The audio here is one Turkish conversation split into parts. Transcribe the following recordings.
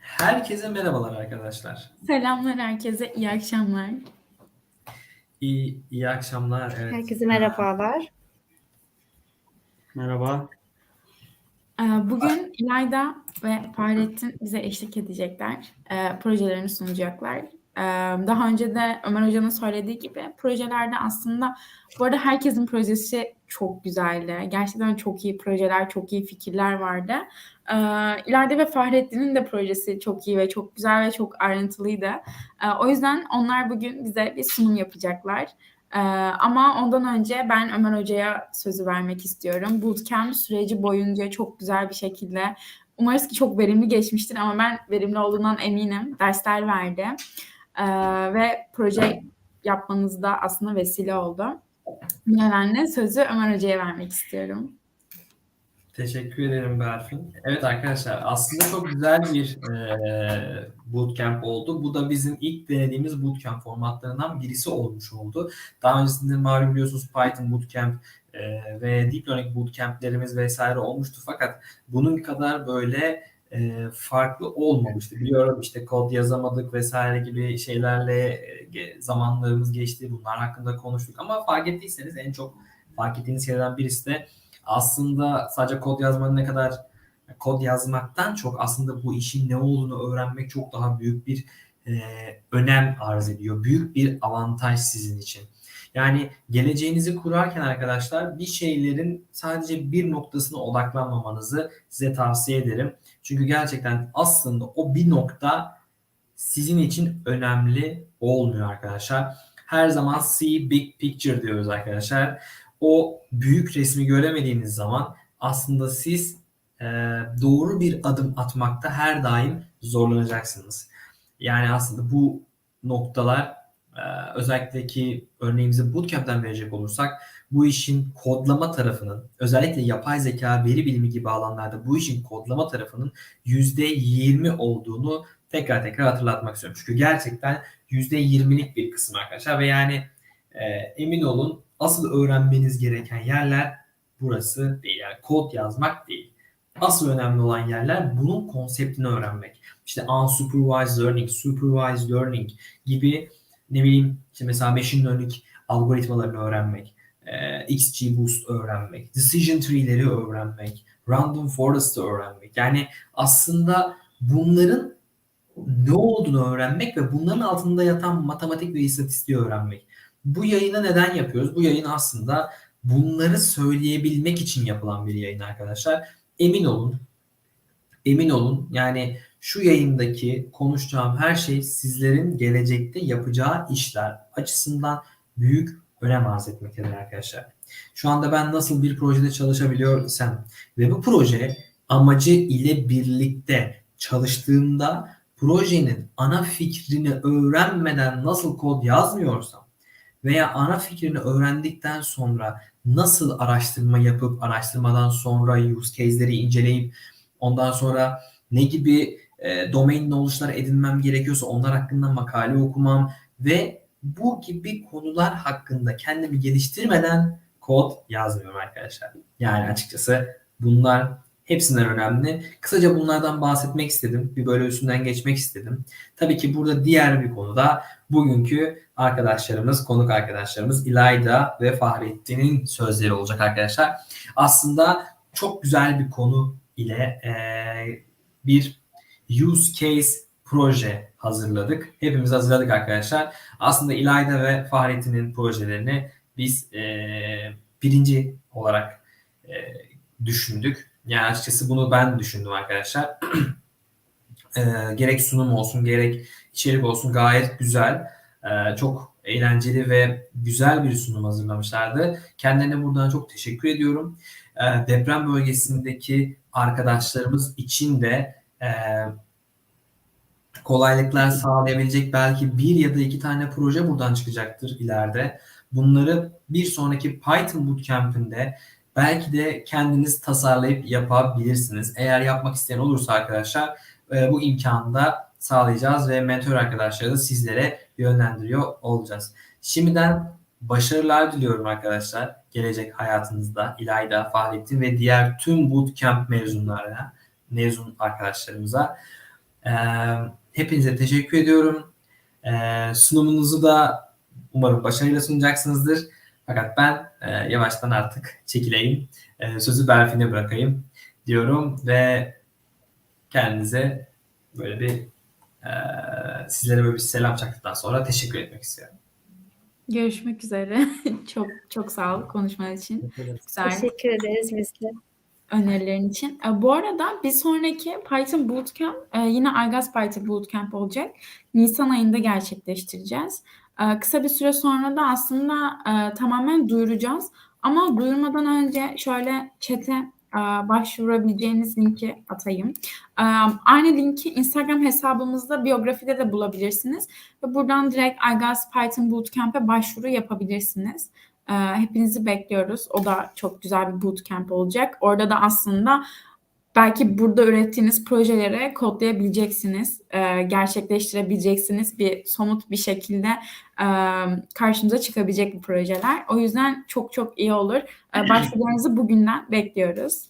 Herkese merhabalar arkadaşlar. Selamlar herkese, iyi akşamlar. İyi, iyi akşamlar. Evet. Herkese merhabalar. Merhaba. Ee, Bugün İlayda ve Fahrettin bize eşlik edecekler. Ee, Projelerini sunacaklar. Ee, Daha önce de Ömer Hoca'nın söylediği gibi projelerde aslında bu arada herkesin projesi çok güzeldi. Gerçekten çok iyi projeler, çok iyi fikirler vardı. Ee, İlayda ve Fahrettin'in de projesi çok iyi ve çok güzel ve çok ayrıntılıydı. Ee, O yüzden onlar bugün bize bir sunum yapacaklar. Ee, ama ondan önce ben Ömer Hoca'ya sözü vermek istiyorum. Bootcamp süreci boyunca çok güzel bir şekilde, umarız ki çok verimli geçmiştir ama ben verimli olduğundan eminim. Dersler verdi ve proje yapmanızda aslında vesile oldu. Bu nedenle sözü Ömer Hoca'ya vermek istiyorum. Teşekkür ederim Berfin. Evet arkadaşlar aslında çok güzel bir e, bootcamp oldu. Bu da bizim ilk denediğimiz bootcamp formatlarından birisi olmuş oldu. Daha öncesinde malum biliyorsunuz Python bootcamp e, ve Deep Learning bootcamplerimiz vesaire olmuştu. Fakat bunun kadar böyle e, farklı olmamıştı. Biliyorum işte kod yazamadık vesaire gibi şeylerle e, zamanlarımız geçti. Bunlar hakkında konuştuk ama fark ettiyseniz en çok fark ettiğiniz şeylerden birisi de aslında sadece kod yazmanın ne kadar kod yazmaktan çok aslında bu işin ne olduğunu öğrenmek çok daha büyük bir e, önem arz ediyor. Büyük bir avantaj sizin için. Yani geleceğinizi kurarken arkadaşlar bir şeylerin sadece bir noktasına odaklanmamanızı size tavsiye ederim. Çünkü gerçekten aslında o bir nokta sizin için önemli olmuyor arkadaşlar. Her zaman see big picture diyoruz arkadaşlar o büyük resmi göremediğiniz zaman aslında siz e, doğru bir adım atmakta her daim zorlanacaksınız. Yani aslında bu noktalar e, özellikle ki örneğimizi bootcamp'ten verecek olursak bu işin kodlama tarafının özellikle yapay zeka, veri bilimi gibi alanlarda bu işin kodlama tarafının %20 olduğunu tekrar tekrar hatırlatmak istiyorum. Çünkü gerçekten %20'lik bir kısım arkadaşlar ve yani e, emin olun asıl öğrenmeniz gereken yerler burası değil. Yani kod yazmak değil. Asıl önemli olan yerler bunun konseptini öğrenmek. İşte unsupervised learning, supervised learning gibi ne bileyim işte mesela machine learning algoritmalarını öğrenmek, e, XGBoost öğrenmek, decision tree'leri öğrenmek, random forest'ı öğrenmek. Yani aslında bunların ne olduğunu öğrenmek ve bunların altında yatan matematik ve istatistiği öğrenmek. Bu yayını neden yapıyoruz? Bu yayın aslında bunları söyleyebilmek için yapılan bir yayın arkadaşlar. Emin olun. Emin olun. Yani şu yayındaki konuşacağım her şey sizlerin gelecekte yapacağı işler açısından büyük önem arz etmektedir arkadaşlar. Şu anda ben nasıl bir projede çalışabiliyor isem ve bu proje amacı ile birlikte çalıştığında projenin ana fikrini öğrenmeden nasıl kod yazmıyorsam veya ana fikrini öğrendikten sonra nasıl araştırma yapıp araştırmadan sonra use case'leri inceleyip ondan sonra ne gibi e, domain knowledge'lar edinmem gerekiyorsa onlar hakkında makale okumam ve bu gibi konular hakkında kendimi geliştirmeden kod yazmıyorum arkadaşlar. Yani açıkçası bunlar hepsinden önemli. Kısaca bunlardan bahsetmek istedim. Bir böyle üstünden geçmek istedim. Tabii ki burada diğer bir konu da bugünkü arkadaşlarımız, konuk arkadaşlarımız İlayda ve Fahrettin'in sözleri olacak arkadaşlar. Aslında çok güzel bir konu ile e, bir use case proje hazırladık. Hepimiz hazırladık arkadaşlar. Aslında İlayda ve Fahrettin'in projelerini biz e, birinci olarak e, düşündük. Yani açıkçası bunu ben düşündüm arkadaşlar. e, gerek sunum olsun gerek içerik olsun gayet güzel. E, çok eğlenceli ve güzel bir sunum hazırlamışlardı. Kendilerine buradan çok teşekkür ediyorum. E, deprem bölgesindeki arkadaşlarımız için de e, kolaylıklar sağlayabilecek belki bir ya da iki tane proje buradan çıkacaktır ileride. Bunları bir sonraki Python Bootcamp'inde belki de kendiniz tasarlayıp yapabilirsiniz. Eğer yapmak isteyen olursa arkadaşlar e, bu imkanı da sağlayacağız ve mentor arkadaşları da sizlere yönlendiriyor olacağız. Şimdiden başarılar diliyorum arkadaşlar. Gelecek hayatınızda İlayda, Fahrettin ve diğer tüm bootcamp mezunlarına mezun arkadaşlarımıza. Ee, hepinize teşekkür ediyorum. Ee, sunumunuzu da umarım başarıyla sunacaksınızdır. Fakat ben e, yavaştan artık çekileyim. E, sözü Berfin'e bırakayım diyorum ve kendinize böyle bir e, sizlere böyle bir selam çaktıktan sonra teşekkür etmek istiyorum. Görüşmek üzere. çok çok sağ ol konuşman için. Güzel Teşekkür ederiz biz de. önerilerin için. E, bu arada bir sonraki Python Bootcamp e, yine Argas Python Bootcamp olacak. Nisan ayında gerçekleştireceğiz. E, kısa bir süre sonra da aslında e, tamamen duyuracağız. Ama duyurmadan önce şöyle chat'e e, başvurabileceğiniz linki atayım. E, aynı linki Instagram hesabımızda biyografide de bulabilirsiniz. Ve buradan direkt Argas Python Bootcamp'e başvuru yapabilirsiniz. Ee, hepinizi bekliyoruz. O da çok güzel bir bootcamp olacak. Orada da aslında belki burada ürettiğiniz projelere kodlayabileceksiniz, e, gerçekleştirebileceksiniz bir somut bir şekilde e, karşınıza çıkabilecek bu projeler. O yüzden çok çok iyi olur. E, başvurularınızı bugünden bekliyoruz.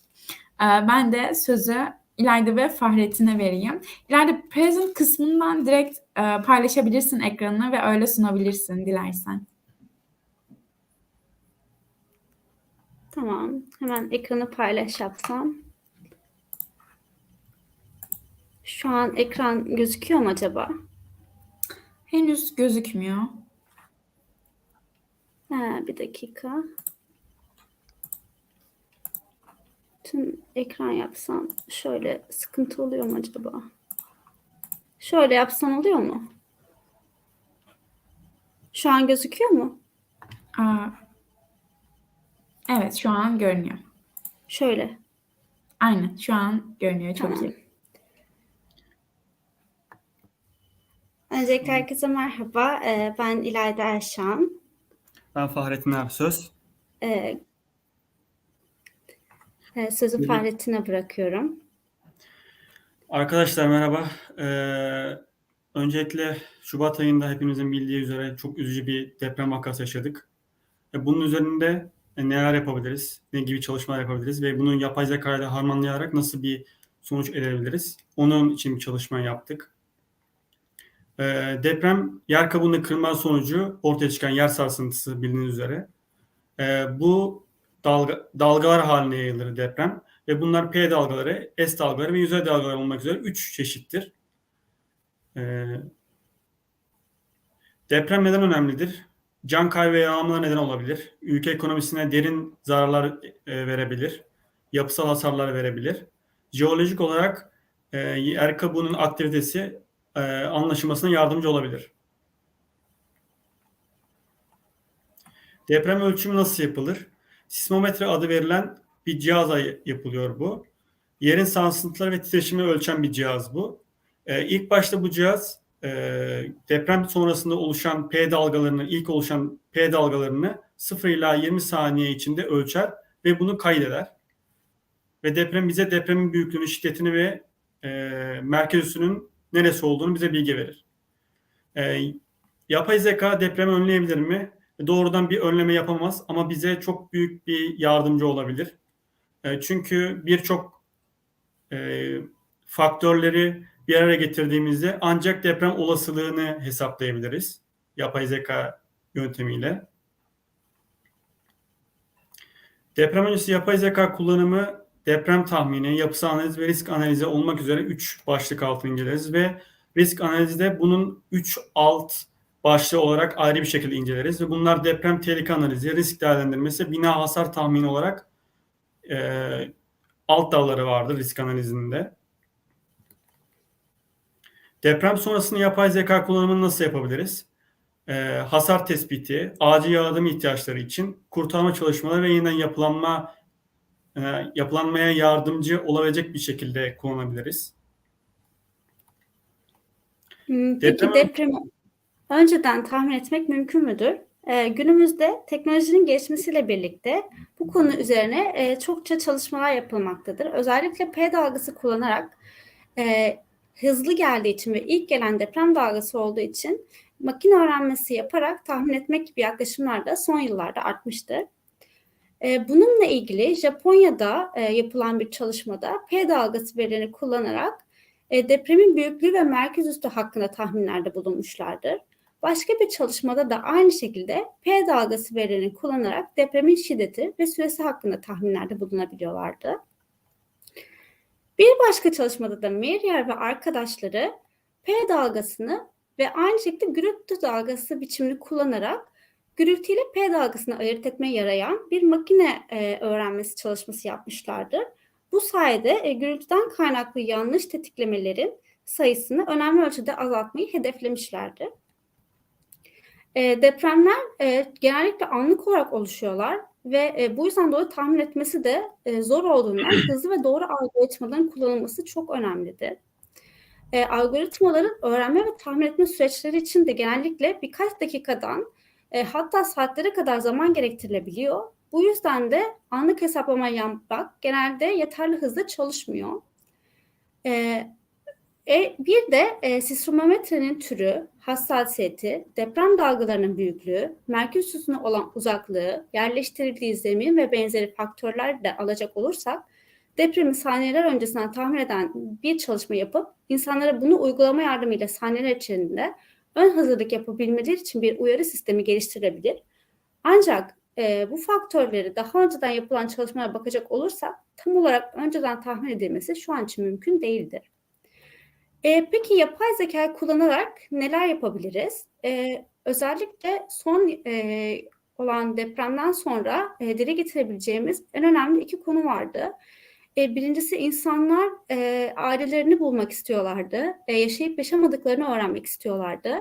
E, ben de sözü İlayda ve Fahrettin'e vereyim. İlayda present kısmından direkt e, paylaşabilirsin ekranını ve öyle sunabilirsin dilersen. Tamam. Hemen ekranı paylaş yapsam. Şu an ekran gözüküyor mu acaba? Henüz gözükmüyor. Ha, bir dakika. Tüm ekran yapsam şöyle sıkıntı oluyor mu acaba? Şöyle yapsam oluyor mu? Şu an gözüküyor mu? Aa, evet şu an görünüyor. Şöyle. Aynen şu an görünüyor çok Tamam. iyi. Öncelikle herkese merhaba. Ee, Ben İlayda Erşan. Ben Fahrettin Ersöz. Ee, e, Sözü. Fahrettin'e bırakıyorum. Arkadaşlar merhaba. Ee, öncelikle Şubat ayında hepimizin bildiği üzere çok üzücü bir deprem vakası yaşadık. Bunun üzerinde e, neler yapabiliriz, ne gibi çalışmalar yapabiliriz ve bunu yapay zeka ile harmanlayarak nasıl bir sonuç elde edebiliriz? Onun için bir çalışma yaptık. Ee, deprem yer kabuğunda kırılma sonucu ortaya çıkan yer sarsıntısı bildiğiniz üzere. Ee, bu dalga, dalgalar haline yayılır deprem ve bunlar P dalgaları, S dalgaları ve yüzey dalgaları olmak üzere 3 çeşittir. Ee, deprem neden önemlidir? Can kaybı ve yağmalar neden olabilir. Ülke ekonomisine derin zararlar e, verebilir. Yapısal hasarlar verebilir. Jeolojik olarak e, yer kabuğunun aktivitesi e, anlaşılmasına yardımcı olabilir. Deprem ölçümü nasıl yapılır? Sismometre adı verilen bir cihazla yapılıyor bu. Yerin sarsıntıları ve titreşimi ölçen bir cihaz bu. Ee, ilk başta bu cihaz e, deprem sonrasında oluşan P dalgalarını, ilk oluşan P dalgalarını 0 ila 20 saniye içinde ölçer ve bunu kaydeder. Ve deprem bize depremin büyüklüğünü, şiddetini ve e, merkez üssünün neresi olduğunu bize bilgi verir. E, yapay zeka depremi önleyebilir mi? Doğrudan bir önleme yapamaz ama bize çok büyük bir yardımcı olabilir. E, çünkü birçok e, faktörleri bir araya getirdiğimizde ancak deprem olasılığını hesaplayabiliriz yapay zeka yöntemiyle. Deprem öncesi yapay zeka kullanımı deprem tahmini, yapısal analiz ve risk analizi olmak üzere 3 başlık altına inceleriz ve risk analizde bunun 3 alt başlığı olarak ayrı bir şekilde inceleriz ve bunlar deprem tehlike analizi, risk değerlendirmesi, bina hasar tahmini olarak e, alt dalları vardır risk analizinde. Deprem sonrasında yapay zeka kullanımını nasıl yapabiliriz? E, hasar tespiti, acil yardım ihtiyaçları için kurtarma çalışmaları ve yeniden yapılanma e, yapılanmaya yardımcı olabilecek bir şekilde kullanabiliriz. Hmm, Peki Deprem- depremi önceden tahmin etmek mümkün müdür? Ee, günümüzde teknolojinin gelişmesiyle birlikte bu konu üzerine e, çokça çalışmalar yapılmaktadır. Özellikle P dalgası kullanarak e, hızlı geldiği için ve ilk gelen deprem dalgası olduğu için makine öğrenmesi yaparak tahmin etmek gibi yaklaşımlar da son yıllarda artmıştır. E, bununla ilgili Japonya'da e, yapılan bir çalışmada P dalgası verilerini kullanarak e, depremin büyüklüğü ve merkez üstü hakkında tahminlerde bulunmuşlardır. Başka bir çalışmada da aynı şekilde P dalgası verilerini kullanarak depremin şiddeti ve süresi hakkında tahminlerde bulunabiliyorlardı. Bir başka çalışmada da Merrier ve arkadaşları P dalgasını ve aynı şekilde gürültü dalgası biçimini kullanarak gürültüyle P dalgasını ayırt etmeye yarayan bir makine e, öğrenmesi çalışması yapmışlardı. Bu sayede e, gürültüden kaynaklı yanlış tetiklemelerin sayısını önemli ölçüde azaltmayı hedeflemişlerdi. E, depremler e, genellikle anlık olarak oluşuyorlar ve e, bu yüzden dolayı tahmin etmesi de e, zor olduğundan hızlı ve doğru algoritmaların kullanılması çok önemlidir. E, algoritmaların öğrenme ve tahmin etme süreçleri için de genellikle birkaç dakikadan e, hatta saatlere kadar zaman gerektirilebiliyor. Bu yüzden de anlık hesaplama yapmak genelde yeterli hızda çalışmıyor. E, e, bir de e, sismometrenin türü, hassasiyeti, deprem dalgalarının büyüklüğü, merkez üstüne olan uzaklığı, yerleştirildiği zemin ve benzeri faktörler de alacak olursak depremi saniyeler öncesinden tahmin eden bir çalışma yapıp insanlara bunu uygulama yardımıyla saniyeler içinde ön hazırlık yapabilmeleri için bir uyarı sistemi geliştirilebilir. Ancak e, bu faktörleri daha önceden yapılan çalışmalara bakacak olursak tam olarak önceden tahmin edilmesi şu an için mümkün değildir. E, peki yapay zeka kullanarak neler yapabiliriz? E, özellikle son e, olan depremden sonra e, dile getirebileceğimiz en önemli iki konu vardı. E, birincisi insanlar e, ailelerini bulmak istiyorlardı. E, yaşayıp yaşamadıklarını öğrenmek istiyorlardı.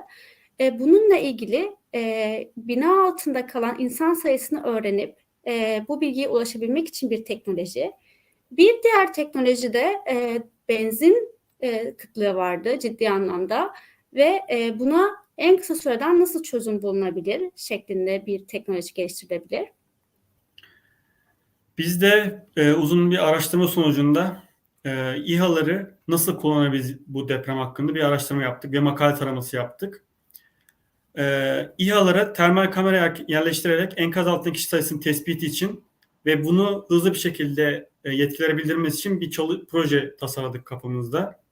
E, bununla ilgili e, bina altında kalan insan sayısını öğrenip e, bu bilgiye ulaşabilmek için bir teknoloji. Bir diğer teknoloji de e, benzin e, kıtlığı vardı ciddi anlamda ve e, buna en kısa süreden nasıl çözüm bulunabilir şeklinde bir teknoloji geliştirilebilir. Biz de e, uzun bir araştırma sonucunda e, İHA'ları nasıl kullanabiliriz bu deprem hakkında bir araştırma yaptık ve makale taraması yaptık. E, İHA'lara termal kamera yerleştirerek enkaz altındaki kişi sayısını tespiti için ve bunu hızlı bir şekilde e, yetkilere bildirmesi için bir çalı, proje tasarladık kafamızda.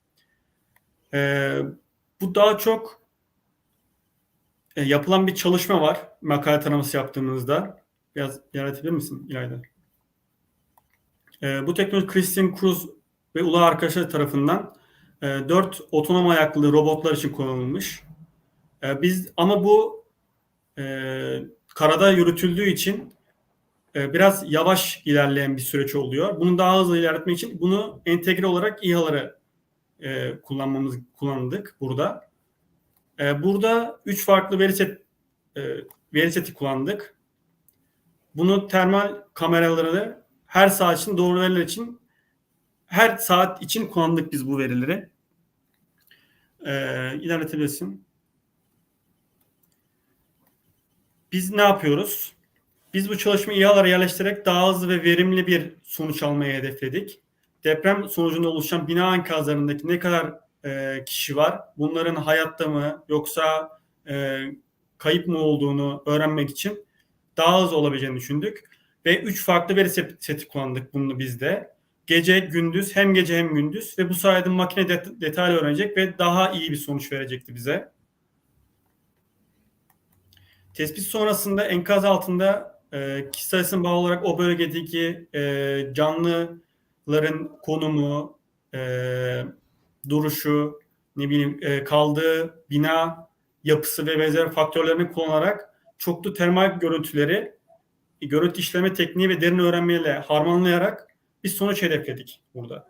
E, bu daha çok e, yapılan bir çalışma var makale taraması yaptığımızda. Biraz yaratabilir misin İlayda? E, bu teknoloji Christian Cruz ve Ula arkadaşları tarafından e, 4 otonom ayaklı robotlar için kullanılmış. E, biz ama bu e, karada yürütüldüğü için e, biraz yavaş ilerleyen bir süreç oluyor. Bunu daha hızlı ilerletmek için bunu entegre olarak İHA'lara e, kullanmamız kullandık burada. E, burada üç farklı veri set e, veri seti kullandık. Bunu termal kameraları her saat için doğru veriler için her saat için kullandık biz bu verileri. Ee, ilerletebilirsin. Biz ne yapıyoruz? Biz bu çalışmayı İHA'lara yerleştirerek daha hızlı ve verimli bir sonuç almayı hedefledik. Deprem sonucunda oluşan bina enkazlarındaki ne kadar e, kişi var, bunların hayatta mı yoksa e, kayıp mı olduğunu öğrenmek için daha hızlı olabileceğini düşündük. Ve üç farklı veri seti kullandık bunu bizde. Gece, gündüz, hem gece hem gündüz ve bu sayede makine det- detaylı öğrenecek ve daha iyi bir sonuç verecekti bize. Tespit sonrasında enkaz altında e, kişi sayısına bağlı olarak o bölgedeki e, canlıların konumu, e, duruşu, ne bileyim e, kaldığı bina yapısı ve benzer faktörlerini kullanarak çoklu termal görüntüleri görüntü işleme tekniği ve derin öğrenmeyle harmanlayarak bir sonuç hedefledik burada.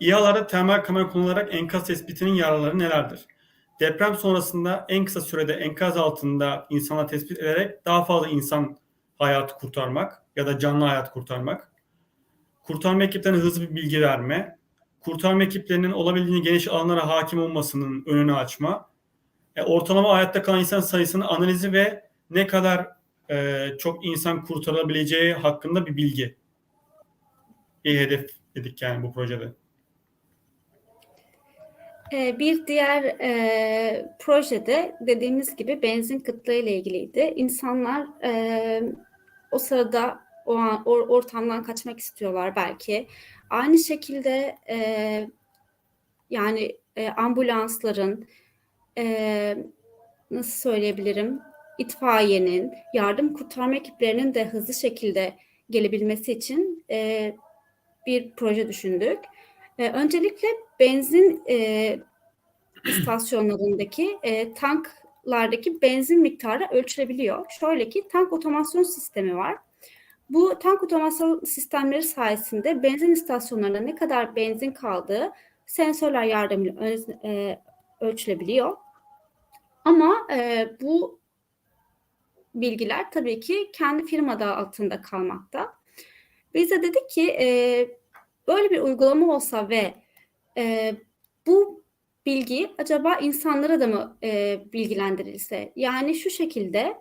İHA'larda termal kamera kullanılarak enkaz tespitinin yararları nelerdir? Deprem sonrasında en kısa sürede enkaz altında insanlar tespit ederek daha fazla insan hayatı kurtarmak ya da canlı hayat kurtarmak. Kurtarma ekiplerine hızlı bir bilgi verme. Kurtarma ekiplerinin olabildiğince geniş alanlara hakim olmasının önünü açma. E, ortalama hayatta kalan insan sayısının analizi ve ne kadar e, çok insan kurtarılabileceği hakkında bir bilgi. Bir hedef dedik yani bu projede. Ee, Bir diğer e, projede dediğimiz gibi benzin kıtlığı ile ilgiliydi. İnsanlar e, o sırada o an, or- ortamdan kaçmak istiyorlar belki. Aynı şekilde e, yani e, ambulansların e, nasıl söyleyebilirim itfaiyenin, yardım kurtarma ekiplerinin de hızlı şekilde gelebilmesi için e, bir proje düşündük. E, öncelikle benzin e, istasyonlarındaki e, tanklardaki benzin miktarı ölçülebiliyor. Şöyle ki tank otomasyon sistemi var. Bu tank otomasyon sistemleri sayesinde benzin istasyonlarında ne kadar benzin kaldığı sensörler yardımıyla e, ölçülebiliyor. Ama e, bu bilgiler tabii ki kendi firma adı altında kalmakta. Biz de dedik ki e, böyle bir uygulama olsa ve e, bu bilgi acaba insanlara da mı e, bilgilendirilse? Yani şu şekilde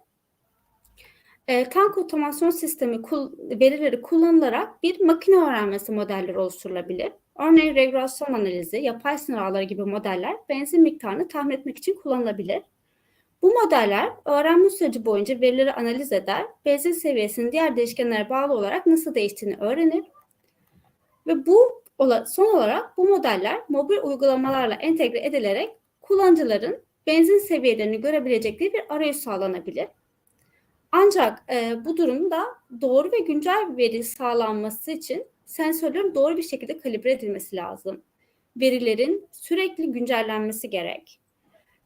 e, tank otomasyon sistemi kul- verileri kullanılarak bir makine öğrenmesi modelleri oluşturulabilir. Örneğin regresyon analizi, yapay sinir ağları gibi modeller benzin miktarını tahmin etmek için kullanılabilir. Bu modeller öğrenme süreci boyunca verileri analiz eder, benzin seviyesinin diğer değişkenlere bağlı olarak nasıl değiştiğini öğrenir ve bu son olarak bu modeller mobil uygulamalarla entegre edilerek kullanıcıların benzin seviyelerini görebilecekleri bir arayüz sağlanabilir. Ancak e, bu durumda doğru ve güncel veri sağlanması için sensörlerin doğru bir şekilde kalibre edilmesi lazım. Verilerin sürekli güncellenmesi gerek.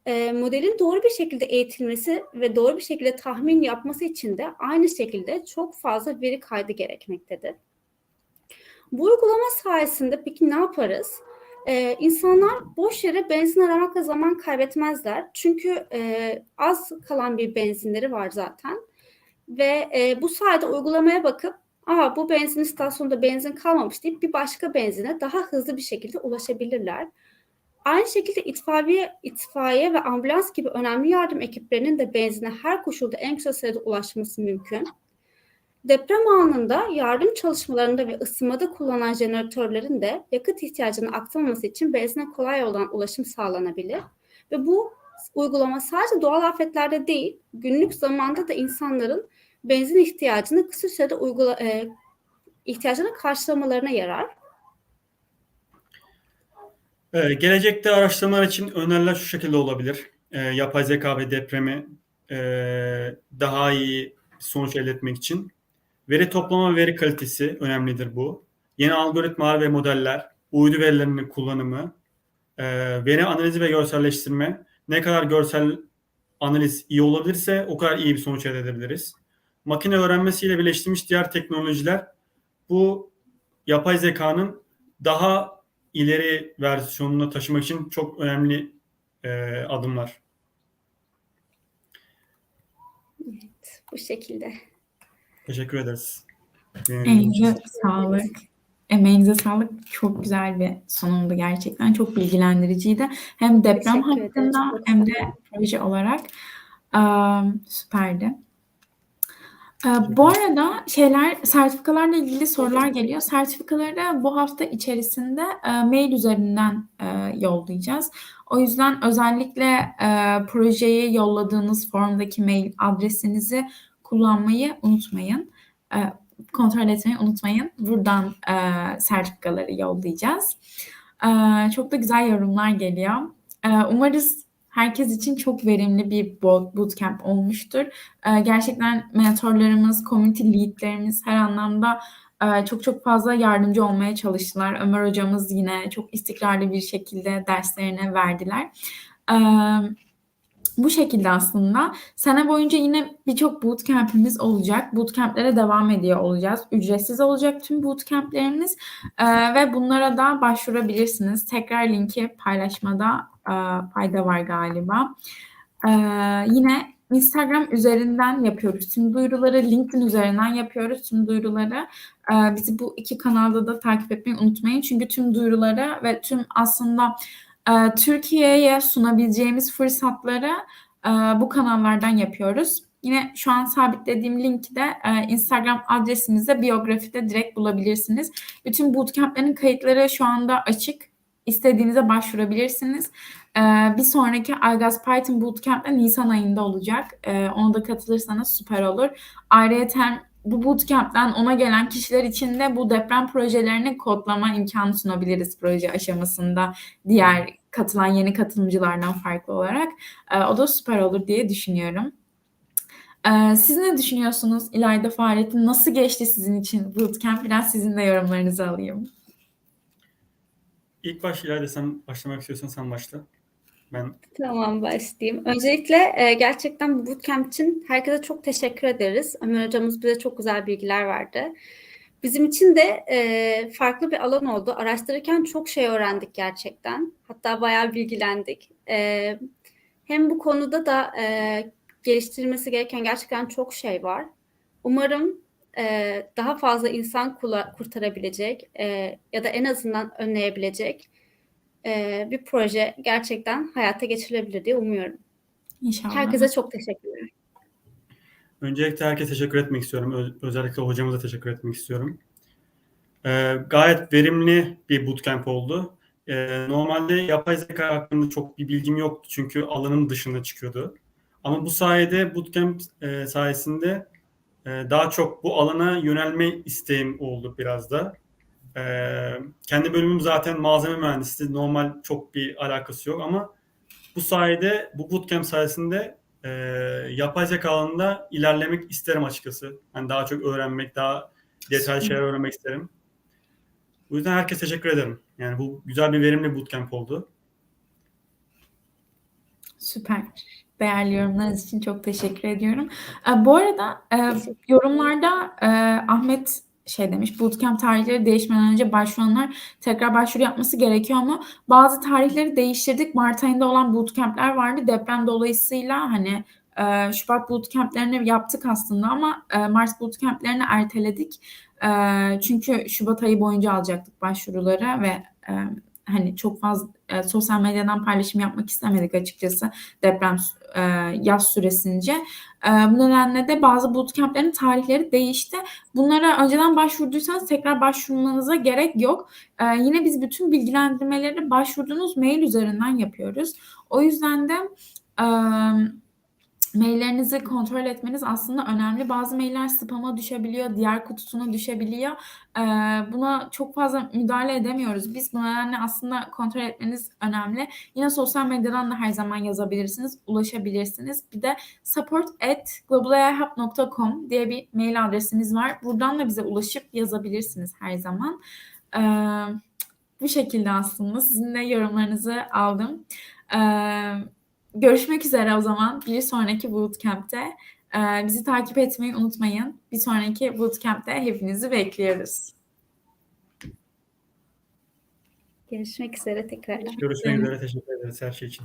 E, modelin doğru bir şekilde eğitilmesi ve doğru bir şekilde tahmin yapması için de aynı şekilde çok fazla veri kaydı gerekmektedir. Bu uygulama sayesinde peki ne yaparız? Ee, insanlar boş yere benzin aramakla zaman kaybetmezler. Çünkü e, az kalan bir benzinleri var zaten. Ve e, bu sayede uygulamaya bakıp Aa, bu benzin istasyonunda benzin kalmamış deyip bir başka benzine daha hızlı bir şekilde ulaşabilirler. Aynı şekilde itfaiye, itfaiye ve ambulans gibi önemli yardım ekiplerinin de benzine her koşulda en kısa sürede ulaşması mümkün. Deprem anında yardım çalışmalarında ve ısınmada kullanılan jeneratörlerin de yakıt ihtiyacını aktarmaması için benzine kolay yoldan ulaşım sağlanabilir. Ve bu uygulama sadece doğal afetlerde değil, günlük zamanda da insanların benzin ihtiyacını kısa sürede uygula, e, ihtiyacını karşılamalarına yarar. Ee, gelecekte araştırmalar için öneriler şu şekilde olabilir. Ee, yapay zeka ve depremi e, daha iyi sonuç elde etmek için. Veri toplama ve veri kalitesi önemlidir bu. Yeni algoritmalar ve modeller, uydu verilerinin kullanımı, e, veri analizi ve görselleştirme. Ne kadar görsel analiz iyi olabilirse o kadar iyi bir sonuç elde edebiliriz. Makine öğrenmesiyle birleştirilmiş diğer teknolojiler bu yapay zekanın daha ileri versiyonuna taşımak için çok önemli e, adımlar. Bu şekilde. Teşekkür ederiz. Elinize sağlık. Emeğinize sağlık. Çok güzel bir sunumdu gerçekten. Çok bilgilendiriciydi. Hem deprem Teşekkür hakkında Çok hem de proje olarak. Eee, süperdi. Eee, bu arada şeyler, sertifikalarla ilgili sorular geliyor. Sertifikaları bu hafta içerisinde eee, mail üzerinden eee, yollayacağız. O yüzden özellikle eee, projeyi yolladığınız formdaki mail adresinizi kullanmayı unutmayın. Eee, kontrol etmeyi unutmayın. Buradan eee, sertifikaları yollayacağız. Eee, çok da güzel yorumlar geliyor. Eee, umarız herkes için çok verimli bir bo- bootcamp olmuştur. Eee, gerçekten mentorlarımız, community leadlerimiz her anlamda eee, çok çok fazla yardımcı olmaya çalıştılar. Ömer hocamız yine çok istikrarlı bir şekilde derslerini verdiler. Eee, bu şekilde aslında sene boyunca yine birçok bootcamp'imiz olacak. Bootcamp'lere devam ediyor olacağız. Ücretsiz olacak tüm bootcamp'lerimiz Eee, ve bunlara da başvurabilirsiniz. Tekrar linki paylaşmada eee, fayda var galiba. Eee, yine Instagram üzerinden yapıyoruz tüm duyuruları, LinkedIn üzerinden yapıyoruz tüm duyuruları. Eee, bizi bu iki kanalda da takip etmeyi unutmayın. Çünkü tüm duyuruları ve tüm aslında eee, Türkiye'ye sunabileceğimiz fırsatları eee, bu kanallardan yapıyoruz. Yine şu an sabitlediğim linki de eee, Instagram adresimizde biyografide direkt bulabilirsiniz. Bütün bootcamp'lerin kayıtları şu anda açık. istediğinize başvurabilirsiniz. Ee, bir sonraki Algaz Python Bootcamp'te Nisan ayında olacak. Ee, ona da katılırsanız süper olur. Ayrıca bu bootcamp'ten ona gelen kişiler için de bu deprem projelerini kodlama imkanı sunabiliriz proje aşamasında diğer katılan yeni katılımcılardan farklı olarak. Ee, o da süper olur diye düşünüyorum. Ee, siz ne düşünüyorsunuz İlayda Fahrettin? Nasıl geçti sizin için bootcamp? Biraz sizin de yorumlarınızı alayım. İlk baş İlayda sen başlamak istiyorsan sen başla. Ben Tamam başlayayım. Öncelikle e, gerçekten bu bootcamp için herkese çok teşekkür ederiz. Ömer hocamız bize çok güzel bilgiler verdi. Bizim için de e, farklı bir alan oldu. Araştırırken çok şey öğrendik gerçekten. Hatta bayağı bilgilendik. E, hem bu konuda da e, geliştirilmesi gereken gerçekten çok şey var. Umarım e, daha fazla insan kula- kurtarabilecek e, ya da en azından önleyebilecek e, bir proje gerçekten hayata geçirilebilir diye umuyorum. İnşallah. Herkese çok teşekkürler. öncelikle herkese teşekkür etmek istiyorum. Özellikle hocamıza teşekkür etmek istiyorum. Ee, gayet verimli bir bootcamp oldu. Ee, normalde yapay zeka hakkında çok bir bilgim yoktu çünkü alanın dışına çıkıyordu. Ama bu sayede bootcamp e, sayesinde e, daha çok bu alana yönelme isteğim oldu biraz da. Ee, kendi bölümüm zaten malzeme mühendisliği. Normal çok bir alakası yok ama bu sayede bu bootcamp sayesinde e, yapay zeka alanında ilerlemek isterim açıkçası. Yani daha çok öğrenmek, daha detaylı şeyler öğrenmek isterim. Bu yüzden herkese teşekkür ederim. Yani bu güzel bir verimli bootcamp oldu. Süper. Değerli yorumlarınız için çok teşekkür ediyorum. Bu arada yorumlarda Ahmet şey demiş, bootcamp tarihleri değişmeden önce başvuranlar tekrar başvuru yapması gerekiyor mu? Bazı tarihleri değiştirdik. Mart ayında olan bootcamp'ler vardı. Deprem dolayısıyla hani e, Şubat bootcamp'lerini yaptık aslında ama e, Mart bootcamp'lerini erteledik. E, çünkü Şubat ayı boyunca alacaktık başvuruları ve e, hani çok fazla e, sosyal medyadan paylaşım yapmak istemedik açıkçası deprem e, yaz süresince. E, bu nedenle de bazı bootcamp'lerin tarihleri değişti. Bunlara önceden başvurduysanız tekrar başvurmanıza gerek yok. E, yine biz bütün bilgilendirmeleri başvurduğunuz mail üzerinden yapıyoruz. O yüzden de e, maillerinizi kontrol etmeniz aslında önemli. Bazı mailler spama düşebiliyor, diğer kutusuna düşebiliyor. Ee, buna çok fazla müdahale edemiyoruz. Biz bu nedenle aslında kontrol etmeniz önemli. Yine sosyal medyadan da her zaman yazabilirsiniz, ulaşabilirsiniz. Bir de support at globalayhub.com diye bir mail adresimiz var. Buradan da bize ulaşıp yazabilirsiniz her zaman. Ee, bu şekilde aslında sizin de yorumlarınızı aldım. Ee, Görüşmek üzere o zaman bir sonraki bootcamp'te. Ee, bizi takip etmeyi unutmayın. Bir sonraki bootcamp'te hepinizi bekliyoruz. Görüşmek üzere tekrardan. Görüşmek üzere. Teşekkür ederiz her şey için.